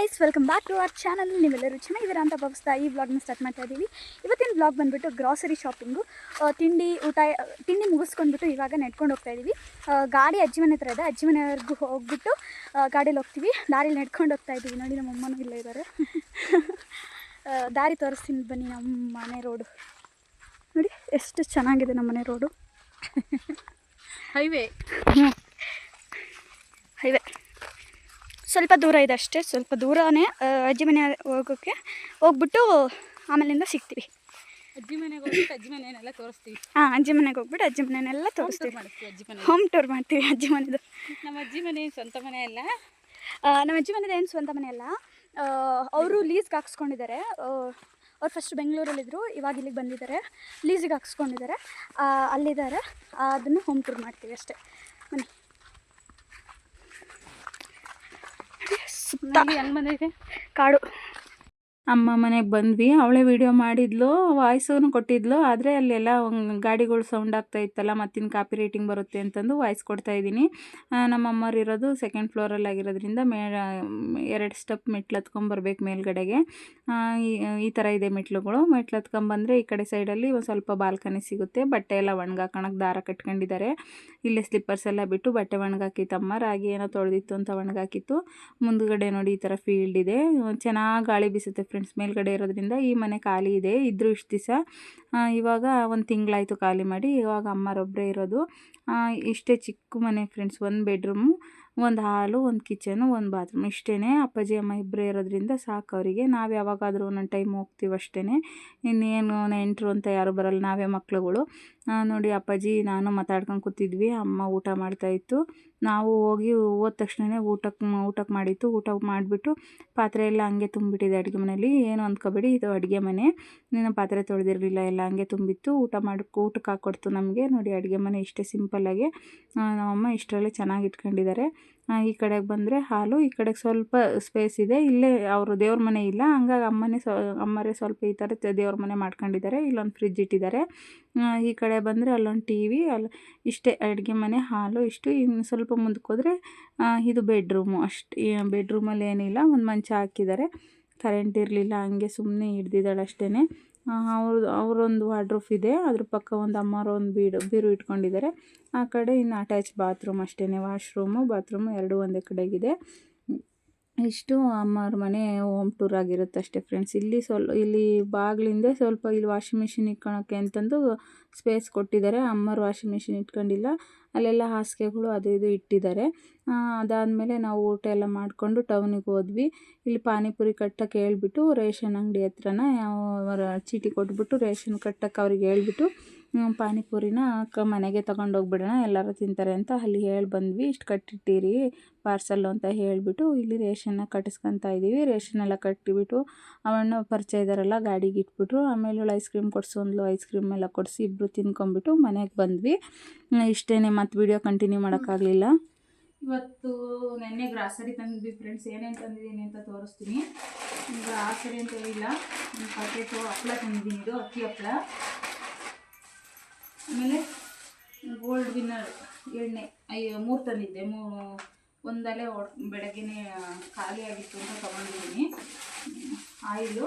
Guys welcome back to our channel ನೀವೆಲ್ಲರೂ ಚೆನ್ನಾಗಿದ್ದೀರಾ ಅಂತ ಭಾವಿಸ್ತಾ ಈ ಬ್ಲಾಗ್ನ ಸ್ಟಾರ್ಟ್ ಮಾಡ್ತಾ ಇದ್ದೀವಿ ಇವತ್ತಿನ ಬ್ಲಾಗ್ ಬಂದುಬಿಟ್ಟು ಗ್ರಾಸರಿ ಶಾಪಿಂಗು ತಿಂಡಿ ಊಟ ತಿಂಡಿ ಮುಗಿಸ್ಕೊಂಡ್ಬಿಟ್ಟು ಇವಾಗ ನೆಡ್ಕೊಂಡು ಹೋಗ್ತಾ ಇದ್ದೀವಿ ಗಾಡಿ ಅಜ್ಜಿ ಮನೆ ಹತ್ರ ಇದೆ. ಅಜ್ಜಿ ಮನೆವರೆಗೂ ಹೋಗ್ಬಿಟ್ಟು ಗಾಡೀಲಿ ಹೋಗ್ತೀವಿ. ದಾರಿಲಿ ನಡ್ಕೊಂಡು ಹೋಗ್ತಾ ಇದ್ದೀವಿ ನೋಡಿ ನಮ್ಮ ಅಮ್ಮನೂ ಇಲ್ಲೇ ಇದ್ದಾರೆ. ದಾರಿ ತೋರಿಸ್ತೀನಿ ಬನ್ನಿ ನಮ್ಮ ಮನೆ ರೋಡು ನೋಡಿ ಎಷ್ಟು ಚೆನ್ನಾಗಿದೆ ನಮ್ಮ ಮನೆ ರೋಡು ಹೈವೇ ಹೈವೇ ಸ್ವಲ್ಪ ದೂರ ಇದೆ ಅಷ್ಟೇ ಸ್ವಲ್ಪ ದೂರನೇ ಅಜ್ಜಿ ಮನೆ ಹೋಗೋಕ್ಕೆ ಹೋಗ್ಬಿಟ್ಟು ಆಮೇಲಿಂದ ಸಿಗ್ತೀವಿ. ಅಜ್ಜಿ ಮನೆಗೆ ಹೋಗ್ಬಿಟ್ಟು ಅಜ್ಜಿ ಮನೆಯನ್ನೆಲ್ಲ ತೋರಿಸ್ತೀವಿ. ಹಾಂ ಅಜ್ಜಿ ಮನೆಗೆ ಹೋಗ್ಬಿಟ್ಟು ಅಜ್ಜಿ ಮನೆಯನ್ನೆಲ್ಲ ತೋರಿಸ್ತೀವಿ. ಅಜ್ಜಿ ಮನೆ ಹೋಮ್ ಟೂರ್ ಮಾಡ್ತೀವಿ ಅಜ್ಜಿ ಮನೆದು. ನಮ್ಮ ಅಜ್ಜಿ ಮನೆ ಸ್ವಂತ ಮನೆ ಅಲ್ಲ? ನಮ್ಮ ಅಜ್ಜಿ ಮನೆದು ಏನು ಸ್ವಂತ ಮನೆ ಅಲ್ಲ ಅವರು ಲೀಸ್ಗೆ ಹಾಕ್ಸ್ಕೊಂಡಿದ್ದಾರೆ. ಅವ್ರು ಫಸ್ಟ್ ಬೆಂಗಳೂರಲ್ಲಿದ್ದರು ಇವಾಗ ಇಲ್ಲಿಗೆ ಬಂದಿದ್ದಾರೆ. ಲೀಸಿಗೆ ಹಾಕ್ಸ್ಕೊಂಡಿದ್ದಾರೆ. ಅಲ್ಲಿದ್ದಾರೆ. ಅದನ್ನು ಹೋಮ್ ಟೂರ್ ಮಾಡ್ತೀವಿ ಅಷ್ಟೇ. ಬನ್ನಿ. ಸುತ್ತ ಕಾಡು. ಅಮ್ಮ ಮನೆಗೆ ಬಂದ್ವಿ. ಅವಳೇ ವಿಡಿಯೋ ಮಾಡಿದ್ಲು ವಾಯ್ಸೂ ಕೊಟ್ಟಿದ್ಲು. ಆದರೆ ಅಲ್ಲೆಲ್ಲ ಗಾಡಿಗಳು ಸೌಂಡ್ ಆಗ್ತಾ ಇತ್ತಲ್ಲ, ಮತ್ತಿನ ಕಾಪಿ ರೇಟಿಂಗ್ ಬರುತ್ತೆ ಅಂತಂದು ವಾಯ್ಸ್ ಕೊಡ್ತಾ ಇದ್ದೀನಿ. ನಮ್ಮಮ್ಮರು ಇರೋದು ಸೆಕೆಂಡ್ ಫ್ಲೋರಲ್ಲಿ ಆಗಿರೋದ್ರಿಂದ ಮೇ, ಎರಡು ಸ್ಟೆಪ್ ಮೆಟ್ಲು ಹತ್ಕೊಂಬರ್ಬೇಕು ಮೇಲ್ಗಡೆಗೆ. ಈ ಈ ಥರ ಇದೆ ಮೆಟ್ಲುಗಳು. ಮೆಟ್ಲು ಹತ್ಕೊಂಬಂದರೆ ಈ ಕಡೆ ಸೈಡಲ್ಲಿ ಒಂದು ಸ್ವಲ್ಪ ಬಾಲ್ಕನಿ ಸಿಗುತ್ತೆ. ಬಟ್ಟೆ ಎಲ್ಲ ಒಣಗಾಕೋಣಕ್ಕೆ ದಾರ ಕಟ್ಕೊಂಡಿದ್ದಾರೆ. ಇಲ್ಲೇ ಸ್ಲಿಪ್ಪರ್ಸ್ ಎಲ್ಲ ಬಿಟ್ಟು ಬಟ್ಟೆ ಒಣಗಾಕಿತ್ತಮ್ಮ ರಾಗಿ ಏನೋ ತೊಳೆದಿತ್ತು ಅಂತ ಒಣಗಾಕಿತ್ತು. ಮುಂದುಗಡೆ ನೋಡಿ ಈ ಥರ ಫೀಲ್ಡ್ ಇದೆ. ಚೆನ್ನಾಗಿ ಗಾಳಿ ಬೀಸುತ್ತೆ ಫ್ರೆಂಡ್ಸ್ ಮೇಲ್ಗಡೆ ಇರೋದ್ರಿಂದ ಈ ಮನೆ ಖಾಲಿ ಇದೆ ಇದ್ರು ಇಷ್ಟು ದಿವಸ. ಇವಾಗ ಒಂದು ತಿಂಗಳಾಯಿತು ಖಾಲಿ ಮಾಡಿ ಇವಾಗ ಅಮ್ಮರೊಬ್ಬರೇ ಇರೋದು. ಇಷ್ಟೇ ಚಿಕ್ಕ ಮನೆ ಫ್ರೆಂಡ್ಸ್ ಒಂದು ಬೆಡ್ರೂಮು ಒಂದು ಹಾಲು ಒಂದು ಕಿಚನು ಒಂದು ಬಾತ್ರೂಮ್ ಇಷ್ಟೇ ಅಪ್ಪಾಜಿ ಅಮ್ಮ ಇಬ್ಬರೇ ಇರೋದ್ರಿಂದ ಸಾಕು ಅವರಿಗೆ. ನಾವು ಯಾವಾಗಾದರೂ ಒಂದೊಂದು ಟೈಮ್ ಹೋಗ್ತೀವಿ ಅಷ್ಟೇ ಇನ್ನೇನು ನೆಂಟರು ಅಂತ ಯಾರು ಬರಲ್ಲ ನಾವೇ ಮಕ್ಳುಗಳು. ಆ, ನೋಡಿ ಅಪ್ಪಾಜಿ, ನಾನು ಮಾತಾಡ್ಕೊಂಡು ಕೂತಿದ್ವಿ, ಅಮ್ಮ ಊಟ ಮಾಡ್ತಾಯಿತ್ತು ನಾವು ಹೋಗಿ ಹೋದ ತಕ್ಷಣ ಊಟಕ್ಕೆ ಊಟಕ್ಕೆ ಮಾಡಿತ್ತು. ಊಟ ಮಾಡಿಬಿಟ್ಟು ಪಾತ್ರೆ ಎಲ್ಲ ಹಂಗೆ ತುಂಬಿಟ್ಟಿದೆ ಅಡುಗೆ ಮನೇಲಿ. ಏನು ಅಂದ್ಕೋಬೇಡಿ, ಇದು ಅಡುಗೆ ಮನೆ. ನೀನು ಪಾತ್ರೆ ತೊಳೆದಿರಲಿಲ್ಲ, ಎಲ್ಲ ಹಂಗೆ ತುಂಬಿತ್ತು. ಊಟ ಮಾಡಿ ಊಟಕ್ಕೆ ಹಾಕ್ಕೊಡ್ತು ನಮಗೆ. ನೋಡಿ ಅಡುಗೆ ಮನೆ ಇಷ್ಟೇ ಸಿಂಪಲ್ಲಾಗಿ. ನಮ್ಮಮ್ಮ ಇಷ್ಟರಲ್ಲೇ ಚೆನ್ನಾಗಿ ಇಟ್ಕೊಂಡಿದ್ದಾರೆ. ಈ ಕಡೆಗೆ ಬಂದರೆ ಹಾಲು, ಈ ಕಡೆಗೆ ಸ್ವಲ್ಪ ಸ್ಪೇಸ್ ಇದೆ. ಇಲ್ಲೇ ಅವರು ದೇವ್ರ ಮನೆ ಇಲ್ಲ. ಹಂಗಾಗಿ ಅಮ್ಮನೇ ಸ್ವ, ಅಮ್ಮರೇ ಸ್ವಲ್ಪ ಈ ಥರ ದೇವ್ರ ಮನೆ ಮಾಡ್ಕೊಂಡಿದ್ದಾರೆ. ಇಲ್ಲೊಂದು ಫ್ರಿಜ್ ಇಟ್ಟಿದ್ದಾರೆ. ಈ ಕಡೆ ಬಂದರೆ ಅಲ್ಲೊಂದು ಟಿ ವಿ ಅಲ್ಲಿ ಇಷ್ಟೇ ಅಡುಗೆ ಮನೆ, ಹಾಲು, ಇಷ್ಟು. ಇನ್ನು ಸ್ವಲ್ಪ ಮುಂದಕ್ಕೆ ಹೋದರೆ ಇದು ಬೆಡ್ರೂಮು ಅಷ್ಟು ಬೆಡ್ರೂಮಲ್ಲಿ ಏನಿಲ್ಲ. ಒಂದು ಮಂಚ ಹಾಕಿದ್ದಾರೆ. ಕರೆಂಟ್ ಇರಲಿಲ್ಲ. ಹಂಗೆ ಸುಮ್ಮನೆ ಹಿಡ್ದಿದ್ದಾಳೆ ಅಷ್ಟೇ ಅವ್ರದ್ದು, ಅವರೊಂದು ವಾರ್ಡ್ರೂಫ್ ಇದೆ. ಅದ್ರ ಪಕ್ಕ ಒಂದು ಅಮ್ಮವ್ರ ಒಂದು ಬೀಡು, ಬೀರು ಇಟ್ಕೊಂಡಿದ್ದಾರೆ. ಆ ಕಡೆ ಇನ್ನು ಅಟ್ಯಾಚ್ ಬಾತ್ರೂಮ್ ಅಷ್ಟೇ ವಾಶ್ರೂಮು ಬಾತ್ರೂಮು ಎರಡೂ ಒಂದೇ ಕಡೆಗಿದೆ. ಇಷ್ಟು ಅಮ್ಮವ್ರ ಮನೆ ಹೋಮ್ ಟೂರ್ ಆಗಿರುತ್ತೆ ಅಷ್ಟೇ ಫ್ರೆಂಡ್ಸ್ ಇಲ್ಲಿ ಸ್ವಲ್ಪ ಇಲ್ಲಿ ಬಾಗಿಲಿಂದ ಸ್ವಲ್ಪ ಇಲ್ಲಿ ವಾಷಿಂಗ್ ಮಿಷಿನ್ ಇಟ್ಕೊಳಕ್ಕೆ ಅಂತಂದು ಸ್ಪೇಸ್ ಕೊಟ್ಟಿದ್ದಾರೆ. ಅಮ್ಮವ್ರು ವಾಷಿಂಗ್ ಮಿಷಿನ್ ಇಟ್ಕೊಂಡಿಲ್ಲ. ಅಲ್ಲೆಲ್ಲ ಹಾಸಿಗೆಗಳು ಅದು ಇದು ಇಟ್ಟಿದ್ದಾರೆ. ಅದಾದಮೇಲೆ ನಾವು ಊಟ ಎಲ್ಲ ಮಾಡಿಕೊಂಡು ಟೌನಿಗೆ ಹೋದ್ವಿ. ಇಲ್ಲಿ ಪಾನಿಪುರಿ ಕಟ್ಟಕ್ಕೆ ಹೇಳ್ಬಿಟ್ಟು ರೇಷನ್ ಅಂಗಡಿ ಹತ್ರನ ಚೀಟಿ ಕೊಟ್ಬಿಟ್ಟು ರೇಷನ್ ಕಟ್ಟಕ್ಕೆ ಅವ್ರಿಗೆ ಹೇಳ್ಬಿಟ್ಟು ಪಾನಿಪುರಿನ ಕ ಮನೆಗೆ ತಗೊಂಡೋಗ್ಬಿಡೋಣ, ಎಲ್ಲರೂ ತಿಂತಾರೆ ಅಂತ ಅಲ್ಲಿ ಹೇಳಿ ಬಂದ್ವಿ. ಇಷ್ಟು ಕಟ್ಟಿಟ್ಟಿರಿ ಪಾರ್ಸಲ್ಲು ಅಂತ ಹೇಳಿಬಿಟ್ಟು ಇಲ್ಲಿ ರೇಷನ್ನ ಕಟ್ಟಿಸ್ಕೊತಾ ಇದ್ದೀವಿ ರೇಷನ್ ಎಲ್ಲ ಕಟ್ಟಿಬಿಟ್ಟು ಅವಣ್ಣ ಪರಿಚಯ ಇದ್ದಾರಲ್ಲ ಗಾಡಿಗೆ ಇಟ್ಬಿಟ್ರು. ಆಮೇಲೆ ಐಸ್ ಕ್ರೀಮ್ ಕೊಡಿಸು ಒಂದು ಐಸ್ ಕ್ರೀಮ್ ಎಲ್ಲ ಕೊಡಿಸಿ ಇಬ್ಬರು ತಿನ್ಕೊಂಬಿಟ್ಟು ಮನೆಗೆ ಬಂದ್ವಿ. ಇಷ್ಟೇ ಮತ್ತು ವಿಡಿಯೋ ಕಂಟಿನ್ಯೂ ಮಾಡೋಕ್ಕಾಗಲಿಲ್ಲ. ಇವತ್ತು ನೆನ್ನೆ ಗ್ರಾಸರಿ ತಂದಿದ್ವಿ ಫ್ರೆಂಡ್ಸ್ ಏನೇನು ತಂದಿದ್ದೀನಿ ಅಂತ ತೋರಿಸ್ತೀನಿ. ಗ್ರಾಸರಿ ಅಂತ ಹೇಳಿಲ್ಲ. ಪ್ಯಾಕೆಟು ಹಪ್ಪಳ ತಂದಿದ್ದೀನಿ. ಇದು ಅಕ್ಕಿ ಹಪ್ಪಳ ಆಮೇಲೆ ಗೋಲ್ಡ್ ವಿನ್ನರ್ ಎಣ್ಣೆ, ಐ, ಮೂರು ತಂದಿದ್ದೆ. ಮೂ, ಒಂದಲೇ ಒಡ್ ಬೆಳಗ್ಗೆನೇ ಖಾಲಿ ಆಗಿತ್ತು ಅಂತ ತೊಗೊಂಡಿದ್ದೀನಿ. ಆಯಿಲು.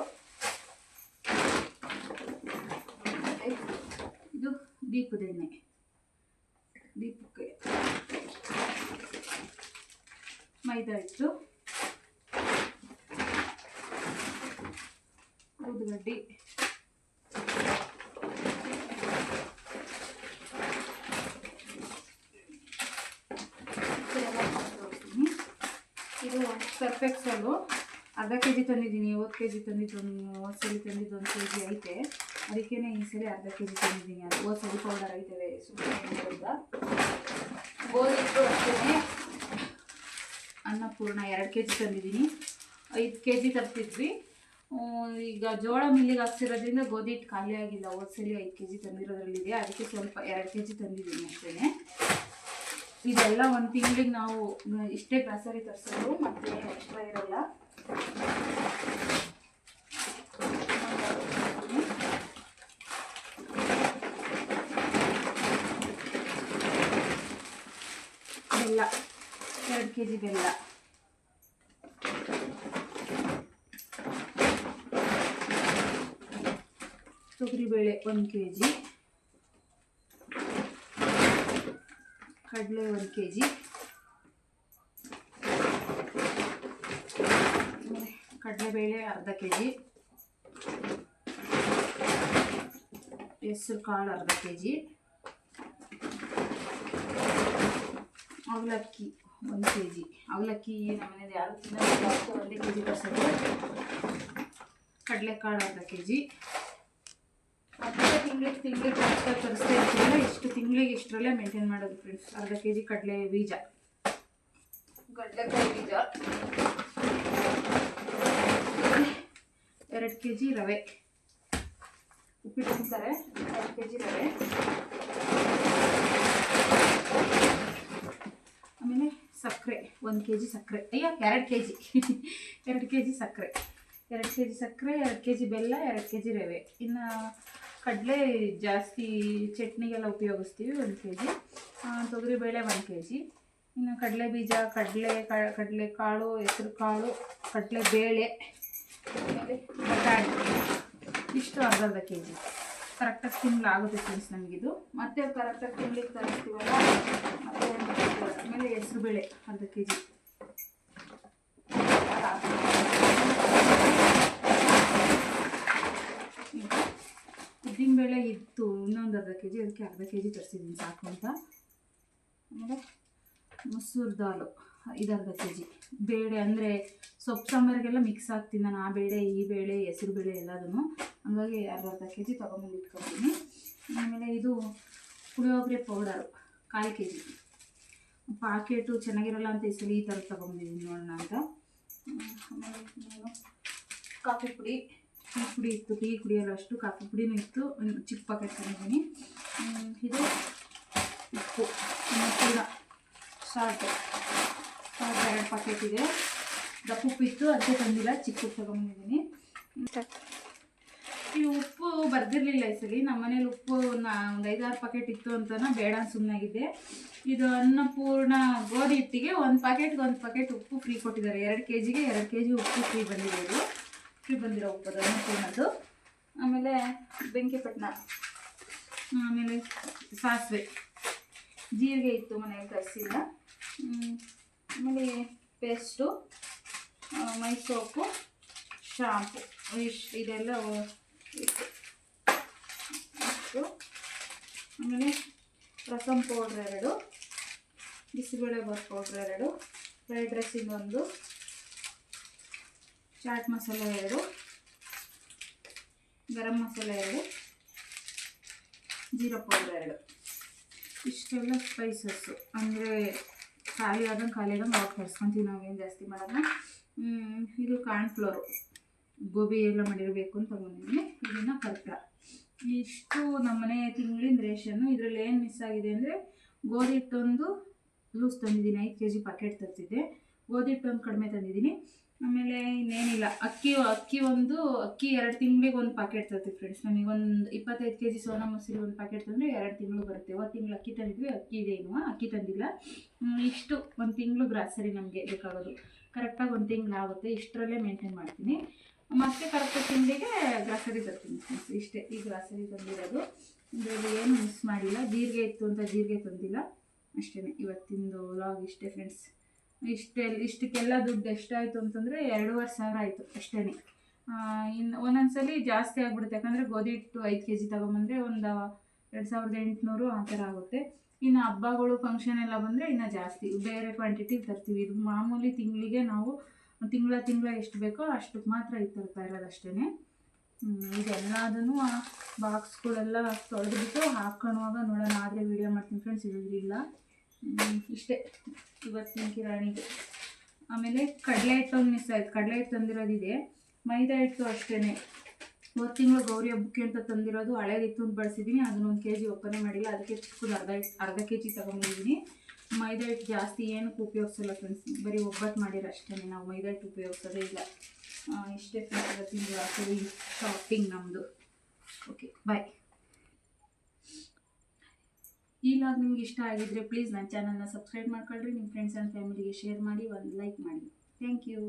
ಇದು ದೀಪದ ಎಣ್ಣೆ. ದೀಪಕ್ಕೆ ಮೈದಾ ಹಿಟ್ಟು. ಊದುಗಡ್ಡಿ ಇದೆಲ್ಲ ತೋರಿಸ್ತೀನಿ. ಇದು ಎಕ್ಸಲು ಅರ್ಧ ಕೆ ಜಿ ತಂದಿದ್ದೀನಿ ಒಂದು ಕೆ ಜಿ ತಂದಿದ್ದು, ಒಂದು ಹೋದ ಸರಿ ತಂದಿದ್ದು, ಒಂದು ಕೆ ಜಿ ಐತೆ. ಅದಕ್ಕೇ ಈ ಸಲ ಅರ್ಧ ಕೆ ಜಿ ತಂದಿದ್ದೀನಿ ಅದು ಹೋದ ಸರಿ ಪೌಡರ್ ಐತವೆ ಸುಮ್ಮನೆ ಗೋಧಿ ಹಿಟ್ಟು ಅಷ್ಟೇ ಅನ್ನಪೂರ್ಣ ಎರಡು ಕೆ ಜಿ ತಂದಿದ್ದೀನಿ. ಐದು ಕೆ ಜಿ ತರ್ತಿದ್ವಿ ಈಗ ಜೋಳ ಮಿಲ್ಲಿಗೆ ಹಾಕ್ಸಿರೋದ್ರಿಂದ ಗೋಧಿ ಹಿಟ್ಟು ಖಾಲಿ ಆಗಿಲ್ಲ. ಹೋದ್ಸಲಿ ಸಲ ಐದು ಕೆ ಜಿ ತಂದಿರೋದ್ರಲ್ಲಿದೆ. ಅದಕ್ಕೆ ಸ್ವಲ್ಪ ಎರಡು ಕೆ ಜಿ ತಂದಿದ್ದೀನಿ ಅಷ್ಟೇ ಇದೆಲ್ಲ ಒಂದು ತಿಂಗಳಿಗೆ ನಾವು ಇಷ್ಟೇ ಗ್ರಾಸರಿ ತರಿಸೋದು ಮತ್ತು ಎಕ್ಸ್ಟ್ರಾ ಇರೋಲ್ಲ ಬೆಲ್ಲ ಎರಡು ಕೆ ಜಿ ಬೆಲ್ಲ ತೊಗರಿಬೇಳೆ ಒಂದು ಕೆ ಜಿ ಕಡಲೆ ಒಂದು ಕೆ ಜಿ ಕಡಲೆಬೇಳೆ ಅರ್ಧ ಕೆ ಜಿ ಹೆಸರು ಕಾಳು ಅರ್ಧ ಕೆ ಜಿ ಅವಲಕ್ಕಿ ಒಂದು ಕೆ ಜಿ ಅವಲಕ್ಕಿ ನಮ್ಮ ಮನೇಲಿ ಯಾರು ತಿನ್ನೋದು ಒಂದೇ ಕೆ ಜಿ ತರಿಸೋದು ಕಡಲೆಕಾಳು ಅರ್ಧ ಕೆ ಜಿ ತಿಂಗಳಿಗೆ ತಿಂಗಳಿಗೆ ಖರ್ಚಾಗಿ ತರಿಸ್ತಾ ಇರ್ತೀವಲ್ಲ ತಿಂಗಳಿಗೆ ಇಷ್ಟರಲ್ಲೇ ಮೇಂಟೈನ್ ಮಾಡೋದು ಫ್ರೆಂಡ್ಸ್ ಅರ್ಧ ಕೆ ಜಿ ಕಡಲೆ ಬೀಜ. ಕಡಲೆಕಾಯಿ ಬೀಜ. ಎರಡು ಕೆ ಜಿ ರವೆ. ಉಪ್ಪಿಟ್ಟು ತಿಂತಾರೆ. ಎರಡು ಕೆ ಜಿ ರವೆ. ಆಮೇಲೆ ಸಕ್ಕರೆ. ಒಂದು ಕೆ ಜಿ ಸಕ್ಕರೆ. ಅಯ್ಯೋ ಎರಡು ಕೆ ಜಿ ಎರಡು ಕೆ ಜಿ ಸಕ್ಕರೆ. ಎರಡು ಕೆ ಜಿ ಸಕ್ಕರೆ ಎರಡು ಕೆ ಜಿ ಬೆಲ್ಲ ಎರಡು ಕೆ ಜಿ ರವೆ. ಇನ್ನು ಕಡಲೆ ಜಾಸ್ತಿ ಚಟ್ನಿಗೆಲ್ಲ ಉಪಯೋಗಿಸ್ತೀವಿ ಒಂದು ಕೆ ಜಿ ತೊಗರಿಬೇಳೆ ಒಂದು ಕೆ ಜಿ ಇನ್ನು ಕಡಲೆ ಬೀಜ, ಕಡಲೆ ಕಡಲೆ ಕಾಳು, ಹೆಸರು ಕಾಳು, ಕಡಲೆ ಬೇಳೆ ಇಷ್ಟು ಅರ್ಧ ಅರ್ಧ ಕೆ ಜಿ ಕರೆಕ್ಟಾಗಿ ತಿಂಗಳಾಗುತ್ತೆ ಫ್ರೆಂಡ್ಸ್ ನಮಗಿದು. ಮತ್ತೆ ಕರೆಕ್ಟಾಗಿ ತಿನ್ಲಿಕ್ಕೆ ತರಿಸ್ತೀವಲ್ಲ ಮತ್ತೆ ಆಮೇಲೆ ಹೆಸರು ಬೇಳೆ ಅರ್ಧ ಕೆ ಜಿ ಉದ್ದಿನಬೇಳೆ ಇತ್ತು, ಇನ್ನೊಂದು ಅರ್ಧ ಕೆ ಜಿ ಅದಕ್ಕೆ ಅರ್ಧ ಕೆ ಜಿ ತರಿಸಿದ್ದೀನಿ, ಸಾಕು ಅಂತ. ಆಮೇಲೆ ಮೊಸರು ದಾಲು ಇದು ಅರ್ಧ ಕೆ ಜಿ ಬೇಳೆ ಅಂದರೆ ಸೊಪ್ಪು ಸಾಂಬಾರಿಗೆಲ್ಲ ಮಿಕ್ಸ್ ಆಗ್ತೀನಿ ನಾನು ಆ ಬೇಳೆ, ಈ ಬೇಳೆ, ಹೆಸರು ಬೇಳೆ ಎಲ್ಲದನ್ನು ಹಂಗಾಗಿ ಅರ್ಧ ಅರ್ಧ ಕೆ ಜಿ ತೊಗೊಂಬಂದು ಇಟ್ಕೊತೀನಿ. ಆಮೇಲೆ ಇದು ಪುಳಿಯೋಗರೆ ಪೌಡರು ಕಾಲು ಕೆ ಜಿ ಪಾಕೆಟು ಚೆನ್ನಾಗಿರಲ್ಲ ಅಂತ ಈ ಸಲ ಈ ಥರ ತೊಗೊಂಬಂದಿದ್ದೀನಿ ನೋಡೋಣ ಅಂತ. ಆಮೇಲೆ ಕಾಫಿ ಪುಡಿ. ಟೀ ಪುಡಿ ಇತ್ತು ಟೀ ಕುಡಿಯಲ್ಲ ಅಷ್ಟು ಕಾಫಿ ಪುಡಿನೂ ಇತ್ತು. ಒಂದು ಚಿಕ್ಕ ಪಾಕೆಟ್ ತಂದಿದ್ದೀನಿ ಹ್ಮ್, ಇದು ಉಪ್ಪು ಕೂಡ ಸಾಲ್ಟು ಸಾಲ್ಟ್ ಎರಡು ಪಾಕೆಟ್ ಇದೆ. ದಪ್ಪ ಉಪ್ಪು ಇತ್ತು ಅದಕ್ಕೆ ತಂದಿಲ್ಲ ಚಿಕ್ಕ ಉಪ್ಪು ತಗೊಂಡಿದ್ದೀನಿ. ಈ ಉಪ್ಪು ಬರ್ದಿರಲಿಲ್ಲ ಈ ಸಲ ನಮ್ಮ ಮನೇಲಿ ಉಪ್ಪು ಒಂದು ಐದಾರು ಪಾಕೆಟ್ ಇತ್ತು ಅಂತನ ಬೇಡ ಸುಮ್ಮನಾಗಿದ್ದೆ ಇದು ಅನ್ನಪೂರ್ಣ ಗೋಧಿ ಹಿಟ್ಟಿಗೆ ಒಂದು ಪಾಕೆಟ್ಗೆ ಒಂದು ಪಾಕೆಟ್ ಉಪ್ಪು ಫ್ರೀ ಕೊಟ್ಟಿದ್ದಾರೆ. ಎರಡು ಕೆ ಜಿಗೆ ಎರಡು ಕೆ ಜಿ ಉಪ್ಪು ಫ್ರೀ ಬಂದಿರೋದು ಫ್ರೀ ಬಂದಿರೋ ಉಪ್ಪು ಅದು. ಅನ್ನಪೂರ್ಣದ್ದು ಆಮೇಲೆ ಬೆಂಕಿಪಟ್ಟಣ ಆಮೇಲೆ ಸಾಸಿವೆ. ಜೀರಿಗೆ ಇತ್ತು ಮನೆಯಲ್ಲಿ ತರಿಸಿಲ್ಲ ಆಮೇಲೆ ಪೇಸ್ಟು ಮೈ ಸೋಪು, ಶಾಂಪು ಇಷ್ಟು ಇದೆಲ್ಲ ಇತ್ತು. ಆಮೇಲೆ ರಸಂ ಪೌಡ್ರ್ ಎರಡು ಬಿಸಿಬೇಳೆ ಬಾತ್ ಪೌಡ್ರ್ ಎರಡು, ಫ್ರೈಡ್ ರೈಸಿಂಗ್ ಒಂದು ಚಾಟ್ ಮಸಾಲ ಎರಡು, ಗರಂ ಮಸಾಲ ಎರಡು, ಜೀರಾ ಪೌಡರ್ ಎರಡು. ಇಷ್ಟೆಲ್ಲ ಸ್ಪೈಸಸ್ಸು ಅಂದರೆ ಖಾಲಿ ಆದಂಗೆ ಖಾಲಿ ಆದಂಗೆ ಅವಾಗ ಕರ್ಸ್ಕೊತೀವಿ ನಾವೇನು ಜಾಸ್ತಿ ಮಾಡೋಣ ಇದು ಇದು ಕಾರ್ನ್ಫ್ಲೋರು ಗೋಬಿ ಎಲ್ಲ ಮಾಡಿರಬೇಕು ಅಂತ ತಗೊಂಡಿದ್ದೀನಿ ಇದನ್ನು ಕರ್ಪೂರ. ಇಷ್ಟು ನಮ್ಮನೆ ತಿಂಗಳಿನ ರೇಷನ್ನು ಇದರಲ್ಲಿ ಏನು ಮಿಸ್ ಆಗಿದೆ ಅಂದರೆ ಗೋಧಿ ಹಿಟ್ಟೊಂದು ಲೂಸ್ ತಂದಿದ್ದೀನಿ, ಐದು ಕೆ ಜಿ ಪ್ಯಾಕೆಟ್ ತರ್ತಿದ್ದೆ ಗೋಧಿ ಹಿಟ್ಟೊಂದು ಕಡಿಮೆ ತಂದಿದ್ದೀನಿ. ಆಮೇಲೆ ಇನ್ನೇನಿಲ್ಲ. ಅಕ್ಕಿ ಅಕ್ಕಿ ಒಂದು, ಅಕ್ಕಿ ಎರಡು ತಿಂಗಳಿಗೆ ಒಂದು ಪ್ಯಾಕೆಟ್ ತರ್ತೀವಿ ಫ್ರೆಂಡ್ಸ್ ನಮಗೊಂದು ಇಪ್ಪತ್ತೈದು ಕೆ ಜಿ ಸೋನಾ ಮೊಸರಿ ಒಂದು ಪ್ಯಾಕೆಟ್ ತಂದರೆ ಎರಡು ತಿಂಗಳು ಬರುತ್ತೆ. ಒಂದು ತಿಂಗಳು ಅಕ್ಕಿ ತಂದಿದ್ವಿ, ಅಕ್ಕಿ ಇದೆ ಇನ್ನು ಅಕ್ಕಿ ತಂದಿಲ್ಲ. ಇಷ್ಟು ಒಂದು ತಿಂಗಳು ಗ್ರಾಸರಿ ನಮಗೆ ಬೇಕಾಗೋದು. ಕರೆಕ್ಟಾಗಿ ಒಂದು ತಿಂಗಳು ಆಗುತ್ತೆ. ಇಷ್ಟರಲ್ಲೇ ಮೇಂಟೈನ್ ಮಾಡ್ತೀನಿ. ಮತ್ತೆ ಕರೆಕ್ಟಾಗಿ ತಿಂಗಳಿಗೆ ಗ್ರಾಸರಿ ತರ್ತೀನಿ ಫ್ರೆಂಡ್ಸ್ ಇಷ್ಟೇ, ಈ ಗ್ರಾಸರಿ ತಂದಿರೋದು. ಇದರಲ್ಲಿ ಏನು ಮಿಸ್ ಮಾಡಿಲ್ಲ. ಜೀರಿಗೆ ಇತ್ತು ಅಂತ ಜೀರಿಗೆ ತಂದಿಲ್ಲ. ಅಷ್ಟೇ ಇವತ್ತಿಂದು ಲಾಗ್ ಇಷ್ಟೇ ಫ್ರೆಂಡ್ಸ್ ಇಷ್ಟೇ ಇಷ್ಟಕ್ಕೆಲ್ಲ ದುಡ್ಡು ಎಷ್ಟಾಯಿತು ಅಂತಂದರೆ ಎರಡೂವರೆ ಸಾವಿರ ಆಯಿತು ಅಷ್ಟೇ ಇನ್ನು ಒಂದೊಂದ್ಸಲಿ ಜಾಸ್ತಿ ಆಗಿಬಿಡುತ್ತೆ. ಯಾಕಂದರೆ ಗೋಧಿ ಹಿಟ್ಟು ಐದು ಕೆ ಜಿ ತೊಗೊಂಬಂದರೆ ಒಂದು ಎರಡು ಸಾವಿರದ ಎಂಟುನೂರು ಆ ಥರ ಆಗುತ್ತೆ. ಇನ್ನು ಹಬ್ಬಗಳು ಫಂಕ್ಷನ್ ಎಲ್ಲ ಬಂದರೆ ಇನ್ನು ಜಾಸ್ತಿ. ಬೇರೆ ಕ್ವಾಂಟಿಟಿ ತರ್ತೀವಿ. ಇದು ಮಾಮೂಲಿ ತಿಂಗಳಿಗೆ ನಾವು ತಿಂಗಳ ತಿಂಗಳ ಎಷ್ಟು ಬೇಕೋ ಅಷ್ಟಕ್ಕೆ ಮಾತ್ರ ಇದು ತರ್ತಾ ಇರೋದು ಅಷ್ಟೇ ಇದೆಲ್ಲದನ್ನು ಬಾಕ್ಸ್ಗಳೆಲ್ಲ ತೊಳೆದ್ಬಿಟ್ಟು ಹಾಕ್ಕೊಳ್ಳುವಾಗ ನೋಡೋಣ. ಆದರೆ ವೀಡಿಯೋ ಮಾಡ್ತೀನಿ ಫ್ರೆಂಡ್ಸ್ ಹ್ಮ್, ಇಷ್ಟೇ. ಇವತ್ತಿನ ಕಿರಾಣಿಗೆ. ಆಮೇಲೆ ಕಡಲೆ ಹಿಟ್ಟು ಮಿಸ್ ಆಯ್ತು. ಕಡಲೆ ಹಿಟ್ಟು ತಂದಿರೋದಿದೆ. ಮೈದಾ ಹಿಟ್ಟು ಅಷ್ಟೇ ಹೋದ ತಿಂಗಳು ಗೌರಿ ಹಬ್ಬಕ್ಕೆ ಅಂತ ತಂದಿರೋದು. ಹಳೇದಿತ್ತು ಅಂತ ಬಳಸಿದ್ದೀನಿ ಅದನ್ನ ಒಂದು ಕೆ ಜಿ ಒಪ್ಪನೆ ಮಾಡಿಲ್ಲ. ಅದಕ್ಕೆ ಚಿಕ್ಕದು ಅರ್ಧ ಹಿಟ್ಟು ಅರ್ಧ ಕೆ ಜಿ ತೊಗೊಂಡಿದ್ದೀನಿ ಮೈದಾ ಹಿಟ್ಟು ಜಾಸ್ತಿ ಏನಕ್ಕೆ ಉಪಯೋಗಿಸಲ್ಲ ಫ್ರೆಂಡ್ಸ್ ಬರೀ ಒಬ್ಬಟ್ಟು ಮಾಡಿರೋ ಅಷ್ಟೇ ನಾವು ಮೈದಾ ಹಿಟ್ಟು ಉಪಯೋಗಿಸೋದೇ ಇಲ್ಲ. ಇಷ್ಟೇ ಫ್ರೆಂಡ್ಸ್ ಇವತ್ತಿನ ಶಾಪಿಂಗ್ ನಮ್ಮದು ಓಕೆ ಬಾಯ್ ಈ ಲಾಗ್ ನಿಮ್ಗೆ ಇಷ್ಟ ಆಗಿದ್ರೆ ಪ್ಲೀಸ್ ನನ್ನ ಚಾನಲ್ನ ಸಬ್ಸ್ಕ್ರೈಬ್ ಮಾಡ್ಕೊಳ್ರಿ ನಿಮ್ಮ ಫ್ರೆಂಡ್ಸ್ ಆ್ಯಂಡ್ ಫ್ಯಾಮಿಲಿಗೆ ಶೇರ್ ಮಾಡಿ, ಒಂದು ಲೈಕ್ ಮಾಡಿ. Thank you